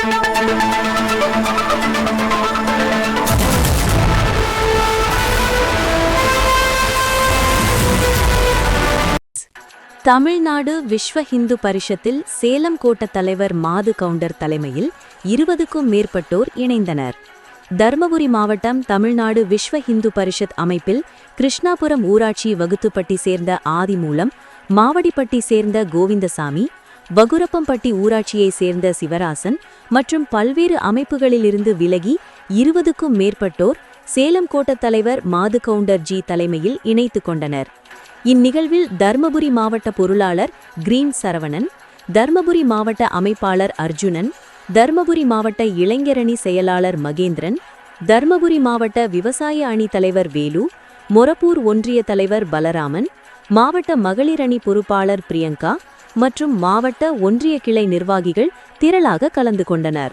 தமிழ்நாடு விஸ்வ ஹிந்து பரிஷத்தில் சேலம் கோட்ட தலைவர் மாது கவுண்டர் தலைமையில் இருபதுக்கும் மேற்பட்டோர் இணைந்தனர். தர்மபுரி மாவட்டம் தமிழ்நாடு விஸ்வ ஹிந்து பரிஷத் அமைப்பில் கிருஷ்ணாபுரம் ஊராட்சி வகுத்துப்பட்டி சேர்ந்த ஆதிமூலம் மாவடிப்பட்டி சேர்ந்த கோவிந்தசாமி வகுரப்பம்பட்டி ஊராட்சியைச் சேர்ந்த சிவராசன் மற்றும் பல்வேறு அமைப்புகளிலிருந்து விலகி இருபதுக்கும் மேற்பட்டோர் சேலம் கோட்டத் தலைவர் மாது கவுண்டர் ஜி தலைமையில் இணைத்துக் கொண்டனர். இந்நிகழ்வில் தர்மபுரி மாவட்ட பொருளாளர் கிரீன் சரவணன் தர்மபுரி மாவட்ட அமைப்பாளர் அர்ஜுனன் தர்மபுரி மாவட்ட இளைஞரணி செயலாளர் மகேந்திரன் தர்மபுரி மாவட்ட விவசாய அணி தலைவர் வேலு மொரப்பூர் ஒன்றிய தலைவர் பலராமன் மாவட்ட மகளிர் அணி பொறுப்பாளர் பிரியங்கா மற்றும் மாவட்ட ஒன்றிய கிளை நிர்வாகிகள் திரளாக கலந்து கொண்டனர்.